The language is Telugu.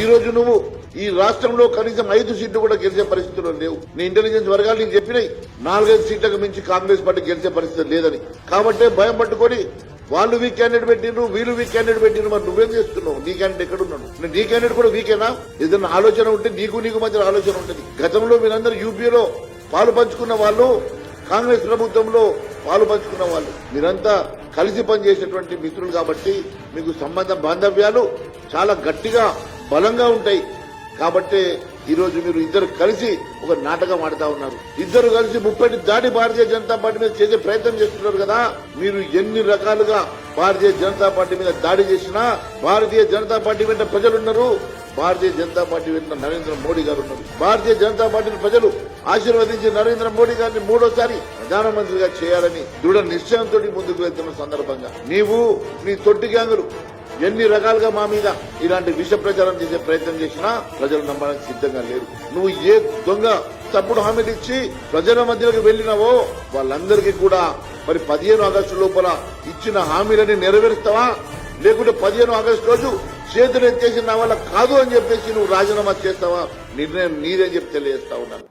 ఈ రోజు నువ్వు ఈ రాష్ట్రంలో కనీసం ఐదు సీట్లు కూడా గెలిచే పరిస్థితుల్లో లేవు. నీ ఇంటెలిజెన్స్ వర్గాలు నీకు చెప్పినాయి. నాలుగైదు సీట్లకు మించి కాంగ్రెస్ పార్టీ గెలిచే పరిస్థితి లేదని. కాబట్టి భయం పట్టుకొని వాళ్ళు వీక్ క్యాండిడేట్ పెట్టిండ్రు వీళ్ళు వీక్ క్యాండిడేట్ పెట్టిండ్రు మరి నువ్వేం చేస్తున్నావు? నీ క్యాండిడేట్ ఎక్కడ ఉన్నాడు నీ క్యాండిడేట్ కూడా వీకేనా ఏదైనా ఆలోచన ఉంటే నీకు నీకు మధ్య ఆలోచన ఉంటుంది. గతంలో మీరందరూ యూపీలో పాలు పంచుకున్న వాళ్ళు కాంగ్రెస్ ప్రభుత్వంలో పాలు పంచుకున్న వాళ్ళు. మీరంతా కలిసి పనిచేసేటువంటి మిత్రులు కాబట్టి మీకు సంబంధ బాంధవ్యాలు చాలా గట్టిగా బలంగా ఉంటాయి. కాబట్టి ఈరోజు మీరు ఇద్దరు కలిసి ఒక నాటకం ఆడుతా ఉన్నారు. ఇద్దరు కలిసి ముప్పటి దాటి భారతీయ జనతా పార్టీ మీద చేసే ప్రయత్నం చేస్తున్నారు కదా. మీరు ఎన్ని రకాలుగా భారతీయ జనతా పార్టీ మీద దాడి చేసినా భారతీయ జనతా పార్టీ వెంట ప్రజలున్నారు. భారతీయ జనతా పార్టీ వెంట నరేంద్ర మోడీ గారు ఉన్నారు. భారతీయ జనతా పార్టీని ప్రజలు ఆశీర్వదించి నరేంద్ర మోడీ గారిని మూడోసారి ప్రధానమంత్రిగా చేయాలని దృఢ నిశ్చయంతో ముందుకు వెళ్తున్న సందర్భంగా. నీవు నీ తొట్టి గ్యాంగులు ఎన్ని రకాలుగా మా మీద ఇలాంటి విష ప్రచారం చేసే ప్రయత్నం చేసినా ప్రజలు నమ్మడానికి సిద్ధంగా లేరు. నువ్వు ఏ దొంగ తప్పుడు హామీలు ఇచ్చి ప్రజల మధ్యలోకి వెళ్ళినావో వాళ్ళందరికీ కూడా మరి పదిహేను ఆగస్టు లోపల ఇచ్చిన హామీలని నెరవేరుస్తావా? లేకుంటే పదిహేను ఆగస్టు రోజు చేతులు ఎత్తేసి నా వల్ల కాదు అని చెప్పేసి నువ్వు రాజీనామా చేస్తావా? నిర్ణయం నీదని చెప్పి తెలియజేస్తా ఉన్నాను.